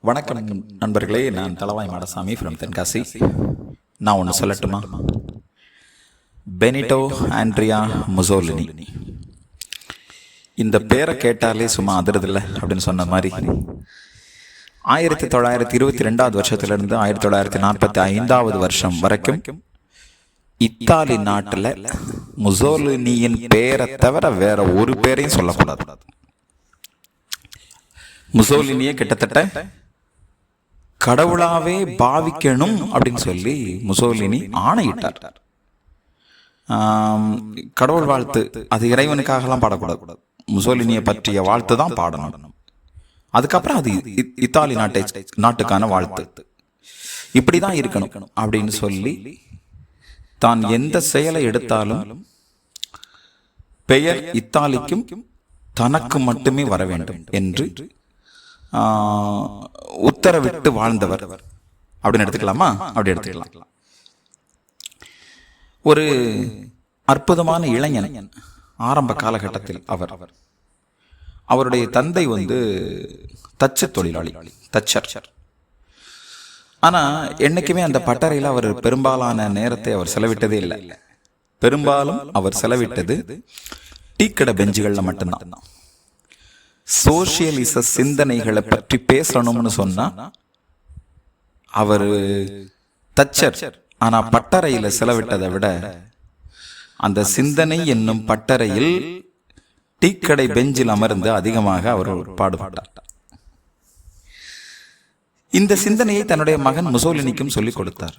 வணக்கம் நண்பர்களே நான் தலவாய் மாடசாமி ஃப்ரம் தென்காசி. நான் ஒன்று சொல்லட்டுமா? பெனிட்டோ ஆண்ட்ரியா முசோலினி இந்த பேரை கேட்டாலே சும்மா அதிரதில்லை அப்படின்னு சொன்ன மாதிரி. ஆயிரத்தி தொள்ளாயிரத்தி இருபத்தி ரெண்டாவது வருஷத்துலேருந்து ஆயிரத்தி தொள்ளாயிரத்தி நாற்பத்தி ஐந்தாவது வருஷம் வரைக்கும் இத்தாலி நாட்டில் முசோலினியின் பேரை தவிர வேற ஒரு பேரையும் சொல்லக்கூடாது. முசோலினியே கிட்டத்தட்ட கடவுளாவே பாவிக்கணும் அப்படின்னு சொல்லி முசோலினி ஆணையிட்டார். கடவுள் வாழ்த்து. அது இறைவனுக்காகலாம் பாடக்கூடாது. முசோலினியை பற்றிய வாழ்த்து தான் பாடணும். அதுக்கப்புறம் அது இத்தாலி நாட்டை நாட்டுக்கான வாழ்த்து. இப்படி தான் இருக்கணும் அப்படின்னு சொல்லி தான் எந்த செயலை எடுத்தாலும் பெயர் இத்தாலிக்கும் தனக்கு மட்டுமே வர வேண்டும் என்று உத்தரவிட்டு வாழ்ந்தவர். அப்படின்னு எடுத்துக்கலாமா? அப்படி எடுத்துக்கலாம். ஒரு அற்புதமான இளைஞன் ஆரம்ப காலகட்டத்தில் அவர். அவருடைய தந்தை வந்து தச்சு தொழிலாளி தச்சர். ஆனா என்னைக்குமே அந்த பட்டறையில் அவர் பெரும்பாலான நேரத்தை அவர் செலவிட்டதே இல்லை. பெரும்பாலும் அவர் செலவிட்டது டீக்கடை பெஞ்சுகளில் மட்டும்தான். சோசியலிச சிந்தனைகளை பற்றி பேசணும்னு சொன்னா அவர் தச்சர். ஆனா பட்டறையில செலவிட்டதை விட அந்த சிந்தனை என்னும் பட்டறையில் டீக்கடை பெஞ்சில் அமர்ந்து அதிகமாக அவர் பாடுபட்டார். இந்த சிந்தனையை தன்னுடைய மகன் முசோலினிக்கும் சொல்லிக் கொடுத்தார்.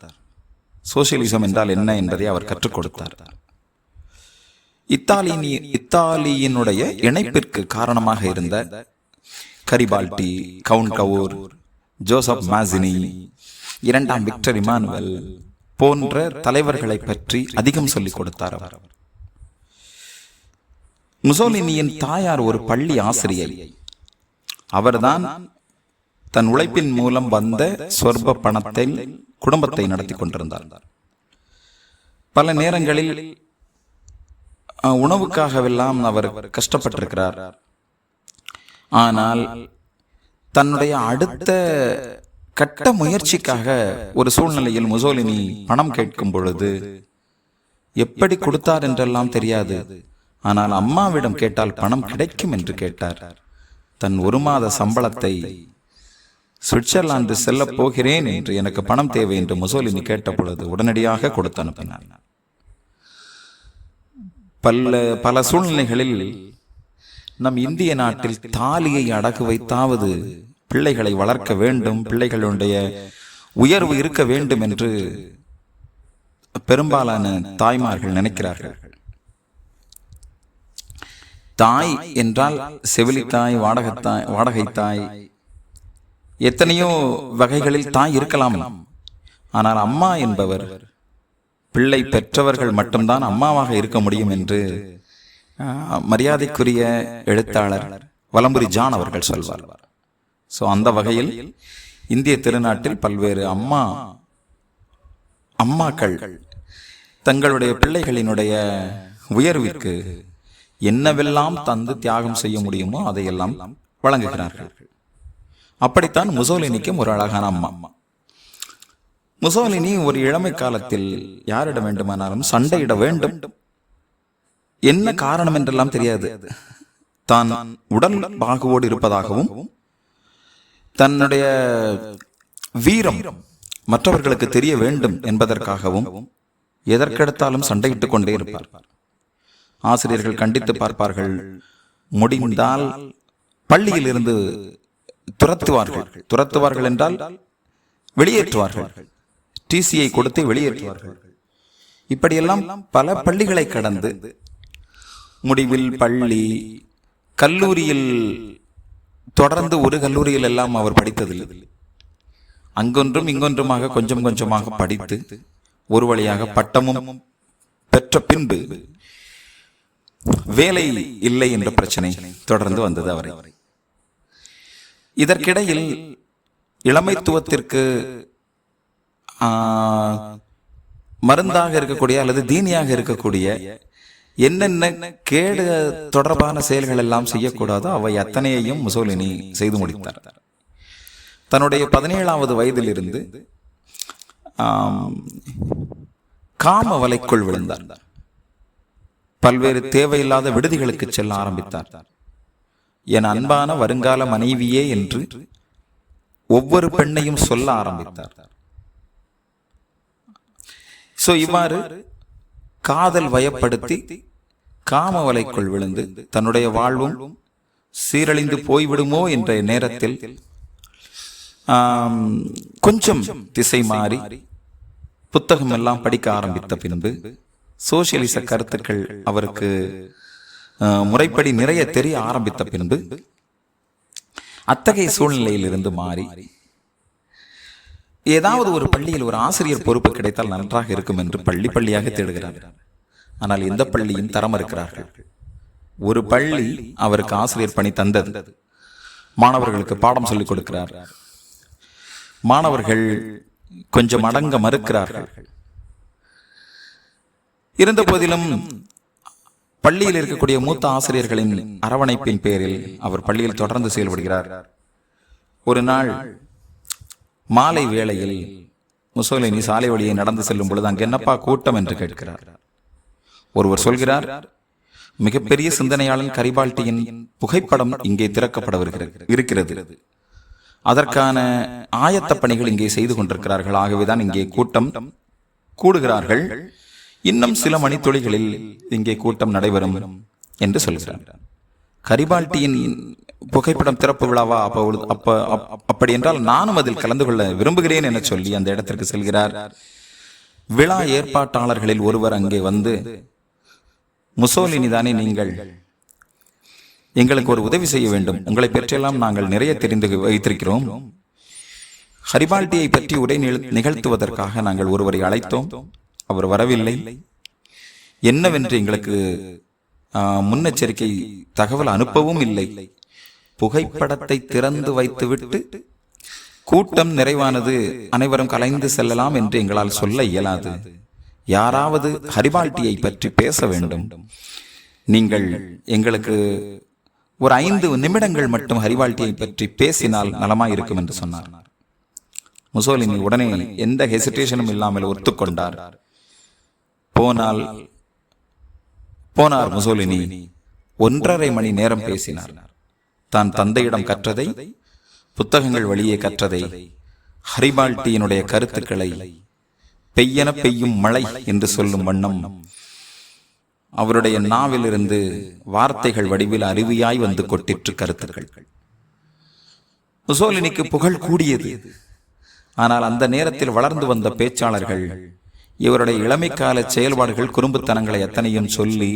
சோசியலிசம் என்றால் என்ன என்பதை அவர் கற்றுக் கொடுத்தார். இத்தாலியின் இத்தாலியினுடைய இணைப்பிற்கு காரணமாக இருந்த Garibaldi Cavour Cavour Joseph Mazzini இரண்டாம் விக்டர் இமானுவல் போன்ற தலைவர்களை பற்றி அதிகம் சொல்லிக் கொடுத்தார் அவர். முசோலினியின் தாயார் ஒரு பள்ளி ஆசிரியை. அவர்தான் தன் உழைப்பின் மூலம் வந்த சொர்ப பணத்தை குடும்பத்தை நடத்தி கொண்டிருந்தார். பல நேரங்களில் உணவுக்காகவெல்லாம் அவர் கஷ்டப்பட்டிருக்கிறார். ஆனால் தன்னுடைய அடுத்த கட்ட முயற்சிக்காக ஒரு சூழ்நிலையில் முசோலினி பணம் கேட்கும் பொழுது எப்படி கொடுத்தார் என்றெல்லாம் தெரியாது. ஆனால் அம்மாவிடம் கேட்டால் பணம் கிடைக்கும் என்று கேட்டார். தன் ஒரு மாத சம்பளத்தை சுவிட்சர்லாந்து செல்லப் போகிறேன் என்று எனக்கு பணம் தேவை என்று முசோலினி கேட்ட பொழுது உடனடியாக கொடுத்து அனுப்பினார் பல்ல பல சூழ்நிலைகளில் நம் இந்திய நாட்டில் தாலியை அடகு வைத்தாவது பிள்ளைகளை வளர்க்க வேண்டும் பிள்ளைகளுடைய உயர்வு இருக்க வேண்டும் என்று பெரும்பாலான தாய்மார்கள் நினைக்கிறார்கள். தாய் என்றால் செவிலித்தாய் வாடகத்தாய் வாடகைத்தாய் எத்தனையோ வகைகளில் தாய் இருக்கலாம். ஆனால் அம்மா என்பவர் பிள்ளை பெற்றவர்கள் மட்டும்தான் அம்மாவாக இருக்க முடியும் என்று ஆஹ், மரியாதைக்குரிய எழுத்தாளர் வலம்புரி ஜான் அவர்கள் சொல்வார். ஸோ அந்த வகையில் இந்திய திருநாட்டில் பல்வேறு அம்மா அம்மாக்கள் தங்களுடைய பிள்ளைகளினுடைய உயர்விற்கு என்னவெல்லாம் தந்து தியாகம் செய்ய முடியுமோ அதையெல்லாம் வழங்குகிறார்கள். அப்படித்தான் முசோலினிக்கும் ஒரு அழகான அம்மா. முசோலினி ஒரு இளமை காலத்தில் யாரிடம் வேண்டுமானாலும் சண்டையிட வேண்டும். என்ன காரணம் என்றெல்லாம் தெரியாது. தான் உடல் பாகுவோடு இருப்பதாகவும் தன்னுடைய வீரம் மற்றவர்களுக்கு தெரிய வேண்டும் என்பதற்காகவும் எதற்கெடுத்தாலும் சண்டையிட்டுக் கொண்டே இருப்பார். ஆசிரியர்கள் கண்டித்து பார்ப்பார்கள் முடிந்தால் பள்ளியில் இருந்து துரத்துவார்கள். துரத்துவார்கள் என்றால் வெளியேற்றுவார்கள். டிசியை கொடுத்து வெளியேற்றுவார்கள். இப்படியெல்லாம் பல பள்ளிகளை கடந்து முடிவில் பள்ளி கல்லூரியில் தொடர்ந்து ஒரு கல்லூரியில் எல்லாம் அவர் படித்ததில்லை. அங்கொன்றும் இங்கொன்றுமாக கொஞ்சம் கொஞ்சமாக படித்து ஒரு வழியாக பட்டமும் பெற்ற பின்பு வேலை இல்லை என்ற பிரச்சனை தொடர்ந்து வந்தது அவரை. இதற்கிடையில் இளமைத்துவத்திற்கு மருந்தாக இருக்கக்கூடிய அல்லது தீனியாக இருக்கக்கூடிய என்னென்ன கேடு தொடர்பான செயல்கள் எல்லாம் செய்யக்கூடாதோ அவை அத்தனையையும் முசோலினி செய்து முடித்தார். தன்னுடைய பதினேழாவது வயதிலிருந்து காம வலைக்குள் விழுந்தார். பல்வேறு தேவையில்லாத விடுதிகளுக்கு செல்ல ஆரம்பித்தார். என் அன்பான வருங்கால மனைவியே என்று ஒவ்வொரு பெண்ணையும் சொல்ல ஆரம்பித்தார். ஸோ இவ்வாறு காதல் வயப்படுத்தி காம வலைக்குள் விழுந்து தன்னுடைய வாழ்வும் சீரழிந்து போய்விடுமோ என்ற நேரத்தில் கொஞ்சம் திசை மாறி புத்தகம் எல்லாம் படிக்க ஆரம்பித்த பின்பு சோசியலிச கருத்துக்கள் அவருக்கு முறைப்படி நிறைய தெரிய ஆரம்பித்த பின்பு அத்தகைய சூழ்நிலையில் இருந்து மாறி ஏதாவது ஒரு பள்ளியில் ஒரு ஆசிரியர் பொறுப்பு கிடைத்தால் நன்றாக இருக்கும் என்று பள்ளி பள்ளியாக தேடுகிறார் ஆனால் எந்த பள்ளியும் தரம் இருக்கிறார்கள் ஒரு பள்ளி அவருக்கு ஆசிரியர் பணி தந்தது. மாணவர்களுக்கு பாடம் சொல்லிக் கொடுக்கிறார். மாணவர்கள் கொஞ்சம் அடங்க மறுக்கிறார்கள். இருந்த போதிலும் பள்ளியில் இருக்கக்கூடிய மூத்த ஆசிரியர்களின் அரவணைப்பின் பேரில் அவர் பள்ளியில் தொடர்ந்து செயல்படுகிறார். ஒரு நாள் மாலை வேளையில் முசோலினி சாலை வழியை நடந்து செல்லும் பொழுது அங்கு என்னப்பா கூட்டம் என்று கேட்கிறார். ஒருவர் சொல்கிறார் மிகப்பெரிய சிந்தனையாளன் கரிபால்டியின் புகைப்படம் இங்கே திறக்கப்படவிருக்கிறது இருக்கிறது. அதற்கான ஆயத்த பணிகள் இங்கே செய்து கொண்டிருக்கிறார்கள். ஆகவேதான் இங்கே கூட்டம் கூடுகிறார்கள். இன்னும் சில மணித்துளிகளில் இங்கே கூட்டம் நடைபெறும் என்று சொல்கிறார். கரிபால்டியின் புகைப்படம் திறப்பு விழாவா? அப்ப அப்ப அப்- அப்படி என்றால் நானும் அதில் கலந்து கொள்ள விரும்புகிறேன் என சொல்லி அந்த இடத்திற்கு செல்கிறார். விழா ஏற்பாட்டாளர்களில் ஒருவர் அங்கே வந்து முசோலினி தானே நீங்கள்? எங்களுக்கு ஒரு உதவி செய்ய வேண்டும். உங்களை பற்றியெல்லாம் நாங்கள் நிறைய தெரிந்து வைத்திருக்கிறோம். ஹரிபால்டியை பற்றி உரை நிகழ்- நிகழ்த்துவதற்காக நாங்கள் ஒருவரை அழைத்தோம். அவர் வரவில்லை. என்னவென்று எங்களுக்கு முன்னெச்சரிக்கை தகவல் அனுப்பவும் இல்லை. புகைப்படத்தை திறந்து வைத்துவிட்டு கூட்டம் நிறைவானது அனைவரும் கலைந்து செல்லலாம் என்று எங்களால் சொல்ல இயலாது. யாராவது ஹரிபால்டியை பற்றி பேச வேண்டும். நீங்கள் எங்களுக்கு ஒரு ஐந்து நிமிடங்கள் மட்டும் ஹரிவால்டியை பற்றி பேசினால் நலமாயிருக்கும் என்று சொன்னார். முசோலினி உடனே எந்த ஹெசிடேஷனும் இல்லாமல் ஒத்துக்கொண்டார். போனால் போனார் முசோலினி. ஒன்றரை மணி நேரம் பேசினார். தான் தந்தையிடம் கற்றதை புத்தகங்கள் வழியே கற்றதை ஹரிபால்டியினுடைய கருத்துக்களை பெய்யன பெய்யும் மழை என்று சொல்லும் வண்ணம் அவருடைய நாவிலிருந்து வார்த்தைகள் வடிவில் அருவியாய் வந்து கொட்டிற்று கருத்துக்கள். முசோலினிக்கு புகழ் கூடியது. ஆனால் அந்த நேரத்தில் வளர்ந்து வந்த பேச்சாளர்கள் இவருடைய இளமைக்கால செயல்பாடுகள் குறும்புத்தனங்களை எத்தனையும் சொல்லி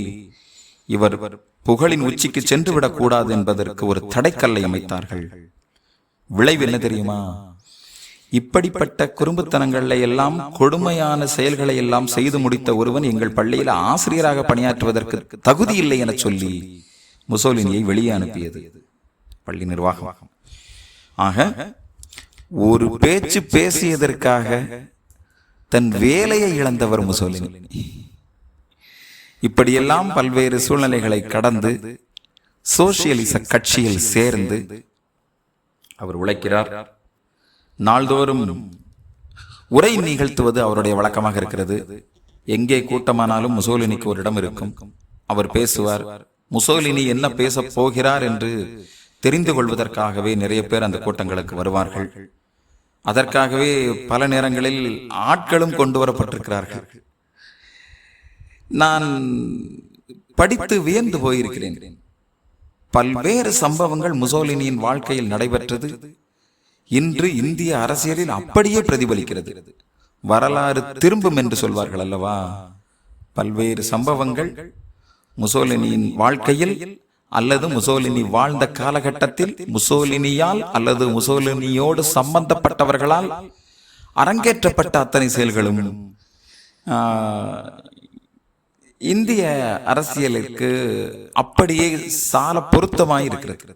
இவர் புகழின் உச்சிக்கு சென்று விடக்கூடாது என்பதற்கு ஒரு தடைக்கல்லை அமைத்தார்கள். விளைவு என்ன தெரியுமா? இப்படிப்பட்ட குறும்புத்தனங்களை எல்லாம் கொடுமையான செயல்களை எல்லாம் செய்து முடித்த ஒருவன் எங்கள் பள்ளியில் ஆசிரியராக பணியாற்றுவதற்கு தகுதி இல்லை என சொல்லி முசோலினியை வெளியே அனுப்பியது. பள்ளி நிர்வாகம். ஆக ஒரு பேச்சு பேசியதற்காக தன் வேலையை இழந்தவர் முசோலினி. இப்படியெல்லாம் பல்வேறு சூழ்நிலைகளை கடந்து சோசியலிச கட்சியில் சேர்ந்து அவர் உழைக்கிறார். நாள்தோறும் உரை நிகழ்த்துவது அவருடைய வழக்கமாக இருக்கிறது. எங்கே கூட்டமானாலும் முசோலினிக்கு ஒரு இடம் இருக்கும். அவர் பேசுவார். முசோலினி என்ன பேசப் போகிறார் என்று தெரிந்து கொள்வதற்காகவே நிறைய பேர் அந்த கூட்டங்களுக்கு வருவார்கள். அதற்காகவே பல நேரங்களில் ஆட்களும் கொண்டு வரப்பட்டிருக்கிறார்கள். நான் படித்து வியந்து போயிருக்கிறேன். பல்வேறு சம்பவங்கள் முசோலினியின் வாழ்க்கையில் நடைபெற்றது. இன்று இந்திய அரசியலில் அப்படியே பிரதிபலிக்கிறது. வரலாறு திரும்பும் என்று சொல்வார்கள் அல்லவா? பல்வேறு சம்பவங்கள் முசோலினியின் வாழ்க்கையில் அல்லது முசோலினி வாழ்ந்த காலகட்டத்தில் முசோலினியால் அல்லது முசோலினியோடு சம்பந்தப்பட்டவர்களால் அரங்கேற்றப்பட்ட அத்தனை செயல்களும் இந்திய அரசியலுக்கு அப்படியே சால பொருத்தமாய் இருக்கிறது.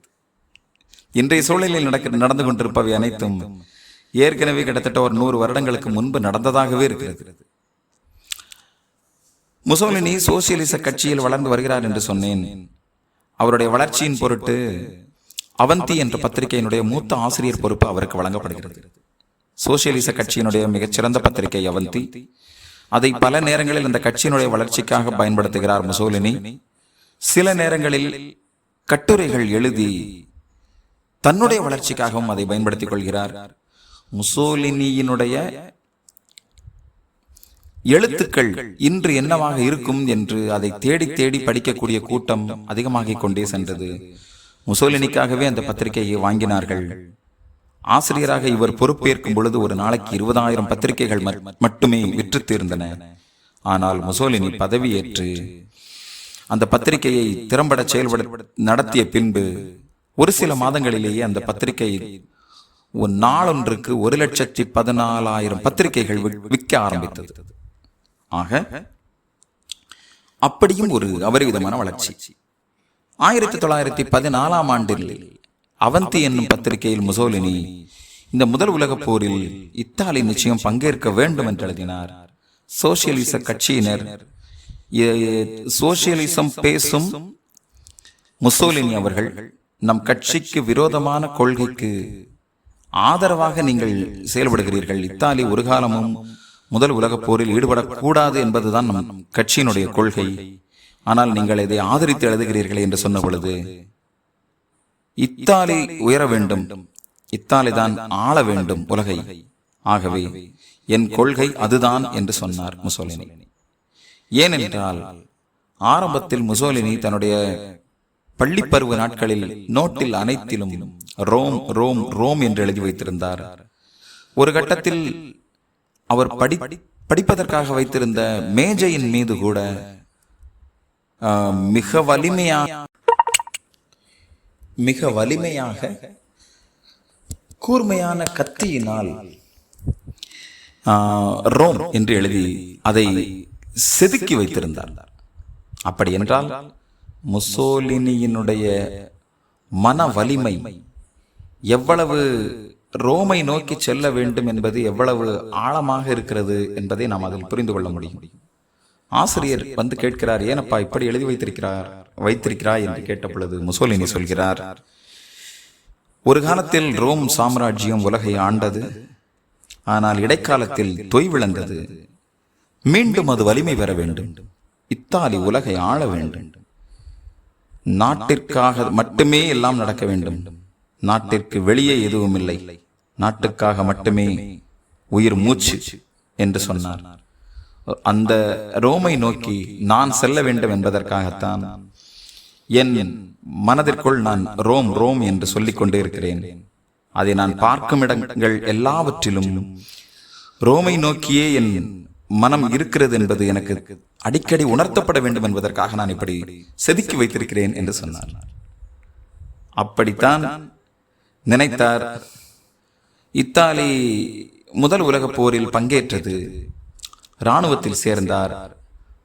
இன்றைய சூழலில் நடக்க நடந்து கொண்டிருப்பவை அனைத்தும் ஏற்கனவே கிட்டத்தட்ட ஒரு நூறு வருடங்களுக்கு முன்பு நடந்ததாகவே இருக்கிறது. முசோலினி சோசியலிச கட்சியில் வளர்ந்து வருகிறார் என்று சொன்னேன். அவருடைய வளர்ச்சியின் பொருட்டு அவந்தி என்ற பத்திரிகையினுடைய மூத்த ஆசிரியர் பொறுப்பு அவருக்கு வழங்கப்படுகிறது. சோசியலிச கட்சியினுடைய மிகச்சிறந்த பத்திரிகை அவந்தி. அதை பல நேரங்களில் இந்த கட்சியினுடைய வளர்ச்சிக்காக பயன்படுத்துகிறார் முசோலினி. சில நேரங்களில் கட்டுரைகள் எழுதி தன்னுடைய வளர்ச்சிக்காகவும் அதை பயன்படுத்திக் கொள்கிறார். முசோலினியினுடைய எழுத்துக்கள் இன்று என்னவாக இருக்கும் என்று அதை தேடி தேடி படிக்கக்கூடிய கூட்டம் அதிகமாகிக் கொண்டே சென்றது. முசோலினிக்காகவே அந்த பத்திரிகையை வாங்கினார்கள். ஆசிரியராக இவர் பொறுப்பேற்கும் பொழுது ஒரு நாளைக்கு இருபதாயிரம் பத்திரிகைகள் மட்டுமே விற்று தீர்ந்தன. ஆனால் முசோலினி பதவியேற்று அந்த பத்திரிகையை திறம்பட செயல்பட நடத்திய பின்பு ஒரு சில மாதங்களிலேயே அந்த பத்திரிகை ஒரு நாளொன்றுக்கு ஒரு லட்சத்தி பதினாலாயிரம் பத்திரிகைகள் விற்க ஆரம்பித்தது. ஆக அப்படியும் ஒரு அபரிவிதமான வளர்ச்சி. ஆயிரத்தி தொள்ளாயிரத்தி பதினாலாம் ஆண்டில் அவந்தி என்னும் பத்திரிகையில் முசோலினி இந்த முதல் உலகப் போரில் இத்தாலி நிச்சயம் பங்கேற்க வேண்டும் என்று எழுதினார். சோசியலிச கட்சியினர் சோசியலிசம் பேசும் முசோலினி அவர்கள் நம் கட்சிக்கு விரோதமான கொள்கைக்கு ஆதரவாக நீங்கள் செயல்படுகிறீர்கள். இத்தாலி ஒரு காலமும் முதல் உலகப் போரில் ஈடுபடக்கூடாது என்பதுதான் நம் கட்சியினுடைய கொள்கை. ஆனால் நீங்கள் இதை ஆதரித்து எழுதுகிறீர்கள் என்று சொன்ன பொழுது இத்தாலி உயர வேண்டும். இத்தாலி தான் ஆள வேண்டும் உலகை. ஆகவே என் கொள்கை அதுதான் என்று சொன்னார் முசோலினி. ஏனென்றால் ஆரம்பத்தில் முசோலினி தன்னுடைய பள்ளிப்பருவ நாட்களில் நோட்டில் அனைத்திலும் ரோம் ரோம் ரோம் என்று எழுதி வைத்திருந்தார். ஒரு கட்டத்தில் அவர் படி படிப்பதற்காக வைத்திருந்த மேஜையின் மீது கூட மிக வலிமையா மிக வலிமையாக கூர்மையான கத்தியினால் ரோம் என்று எழுதி அதை செதுக்கி வைத்திருந்தார். அப்படி என்றால் முசோலினியினுடைய மன வலிமை எவ்வளவு ரோமை நோக்கி செல்ல வேண்டும் என்பது எவ்வளவு ஆழமாக இருக்கிறது என்பதை நாம் அதில் புரிந்து கொள்ள முடியும். ஆசிரியர் வந்து கேட்கிறார் ஏனப்பா இப்படி எழுதி வைத்திருக்கிறார் வைத்திருக்கிறாய்? என்று கேட்ட பொழுது முசோலினி சொல்கிறார் ஒரு காலத்தில் ரோம் சாம்ராஜ்யம் உலகை ஆண்டது ஆனால் இடைக்காலத்தில் தொய்விழந்தது மீண்டும் அது வலிமை பெற வேண்டும். இத்தாலி உலகை ஆள வேண்டும். நாட்டிற்காக மட்டுமே எல்லாம் நடக்க வேண்டும். நாட்டிற்கு வெளியே எதுவும் இல்லை. நாட்டுக்காக மட்டுமே உயிர் மூச்சு என்று சொன்னார். அந்த ரோமை நோக்கி நான் செல்ல வேண்டும் என்பதற்காகத்தான் என் மனதிற்குள் நான் ரோம் ரோம் என்று சொல்லிக் கொண்டே இருக்கிறேன் அதை நான் பார்க்கும் இடங்கள் எல்லாவற்றிலும் ரோமை நோக்கியே என் மனம் இருக்கிறது என்பது எனக்கு அடிக்கடி உணர்த்தப்பட வேண்டும் என்பதற்காக நான் இப்படி செதுக்கி வைத்திருக்கிறேன் என்று சொன்னார். அப்படித்தான் நினைத்தார் இத்தாலி முதல் உலகப் போரில் பங்கேற்றது. இராணுவத்தில் சேர்ந்தார்.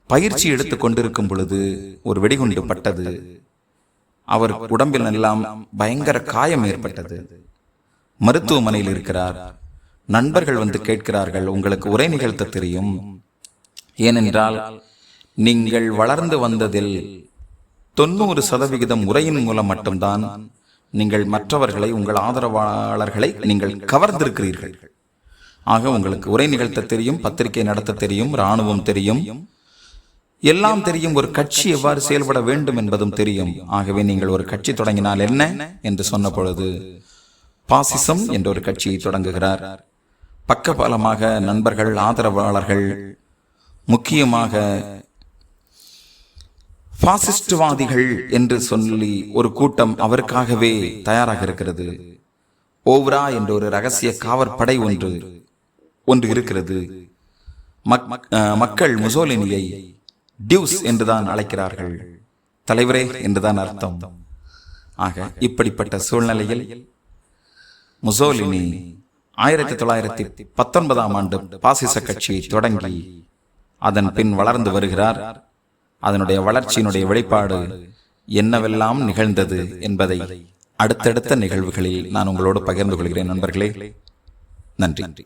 பயிற்சி எடுத்து கொண்டிருக்கும் பொழுது ஒரு வெடிகுண்டு பட்டது. அவர் உடம்பில் எல்லாம் பயங்கர காயம் ஏற்பட்டது. மருத்துவமனையில் இருக்கிறார். நண்பர்கள் வந்து கேட்கிறார்கள் உங்களுக்கு உரை நிகழ்த்த தெரியும். ஏனென்றால் நீங்கள் வளர்ந்து வந்ததில் தொண்ணூறு சதவிகிதம் உரையின் மூலம் மட்டும்தான் நீங்கள் மற்றவர்களை உங்கள் ஆதரவாளர்களை நீங்கள் கவர்ந்திருக்கிறீர்கள். ஆக உங்களுக்கு உரை நிகழ்த்த தெரியும் பத்திரிகை நடத்த தெரியும் ராணுவம் தெரியும். எல்லாம் தெரியும் ஒரு கட்சி எவ்வாறு செயல்பட வேண்டும் என்பதும் தெரியும். ஆகவே நீங்கள் ஒரு கட்சி தொடங்கினால் என்ன என்று சொன்ன பொழுது பாசிசம் என்ற ஒரு கட்சியை தொடங்குகிறார். பக்கபலமாக நண்பர்கள் ஆதரவாளர்கள் முக்கியமாக பாசிஸ்டுவாதிகள் என்று சொல்லி ஒரு கூட்டம் அவருக்காகவே தயாராக இருக்கிறது. ஓவ்ரா என்ற ஒரு ரகசிய காவற்படை ஒன்று ஒன்று இருக்கிறது. மக்- மக்கள் முசோலினியை டியூஸ் என்றுதான் அழைக்கிறார்கள். தலைவரே என்றுதான் அர்த்தம். ஆக இப்படிப்பட்ட சூழ்நிலையில் முசோலினி ஆயிரத்தி தொள்ளாயிரத்தி பத்தொன்பதாம் ஆண்டு பாசிச கட்சியை தொடங்கி அதன் பின் வளர்ந்து வருகிறார். அதனுடைய வளர்ச்சியினுடைய வெளிப்பாடு என்னவெல்லாம் நிகழ்ந்தது என்பதை அடுத்தடுத்த நிகழ்வுகளில் நான் உங்களோடு பகிர்ந்து கொள்கிறேன் நண்பர்களே. நன்றி. நன்றி